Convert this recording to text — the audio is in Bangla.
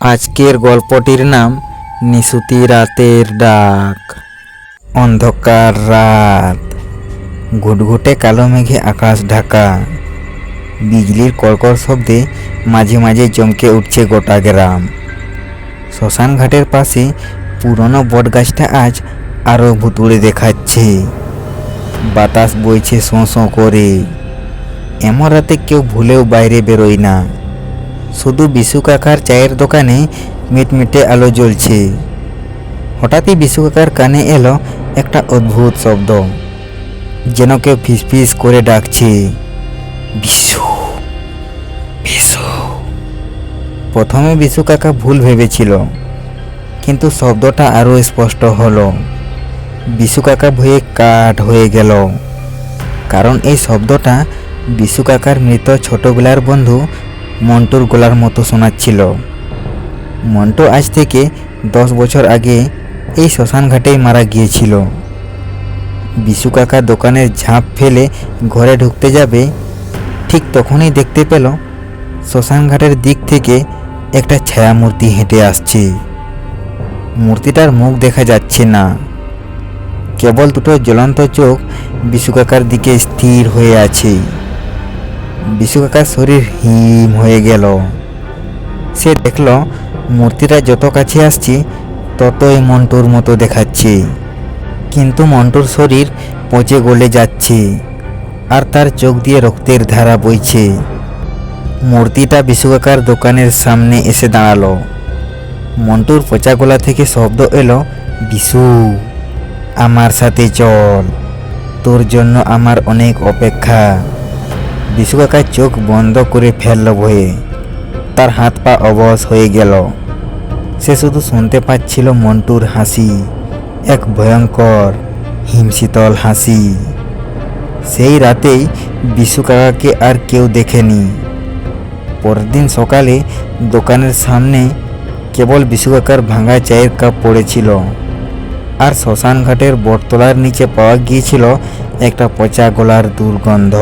আজকের গল্পটির নাম নিশুতি রাতের ডাক। অন্ধকার রাত। ঘুটঘুটে কালো মেঘে আকাশ ঢাকা। বিজলির কড়কড় শব্দে মাঝে মাঝে চমকে উঠছে গোটা গ্রাম। শ্মশান ঘাটের পাশে পুরনো বটগাছটা আজ আরও ভুতুড়ে দেখাচ্ছে। বাতাস বইছে শোঁ শোঁ করে। এমন রাতে কেউ ভুলেও বাইরে বেরোয় না। শুধু বিশু কাকার চায়ের দোকানে মিটমিটে আলো জ্বলছে। হঠাৎই বিশু কাকার কানে এলো একটা অদ্ভুত শব্দ, যেন কেউ ফিসফিস করে ডাকছে, বিশু বিশু। প্রথমে বিশু কাকা ভুল ভেবেছিল, কিন্তু শব্দটা আরও স্পষ্ট হলো। বিশু কাকা ভয়ে কাঠ হয়ে গেল, কারণ এই শব্দটা বিশু কাকার মৃত ছোটবেলার বন্ধু মন্টুর গলার মতো শোনাচ্ছিল। মন্টু আজ থেকে দশ বছর আগে এই শ্মশান ঘাটেই মারা গিয়েছিল। বিশু কাকা দোকানের ঝাঁপ ফেলে ঘরে ঢুকতে যাবে, ঠিক তখনই দেখতে পেল শ্মশান ঘাটের দিক থেকে একটা ছায়া মূর্তি হেঁটে আসছে। মূর্তিটার মুখ দেখা যাচ্ছে না। কেবল দুটো জ্বলন্ত চোখ বিশু কাকার দিকে স্থির হয়ে আছে। বিশু কাকার শরীর হিম হয়ে গেল। সে দেখল, মূর্তিটা যত কাছে আসছে, ততই মন্টুর মতো দেখাচ্ছে। কিন্তু মন্টুর শরীর পচে গলে যাচ্ছে আর তার চোখ দিয়ে রক্তের ধারা বইছে। মূর্তিটা বিশু কাকার দোকানের সামনে এসে দাঁড়াল। মন্টুর পচা গলা থেকে শব্দ এলো, বিশু, আমার সাথে চল। তোর জন্য আমার অনেক অপেক্ষা। বিশু কাকা চোখ বন্ধ করে ফেলল ভয়ে তার হাত পা অবশ হয়ে গেল। সে শুধু শুনতে পাচ্ছিল মন্টুর হাসি, এক ভয়ঙ্কর, হিমশীতল হাসি। সেই রাতেই বিশু কাকাকে আর কেউ দেখেনি। পরের দিন সকালে দোকানের সামনে কেবল বিশু কাকার ভাঙা চায়ের কাপ পড়েছিল আর শ্মশান ঘাটের বটতলার নিচে পাওয়া গিয়েছিল একটা পচা গলার দুর্গন্ধ।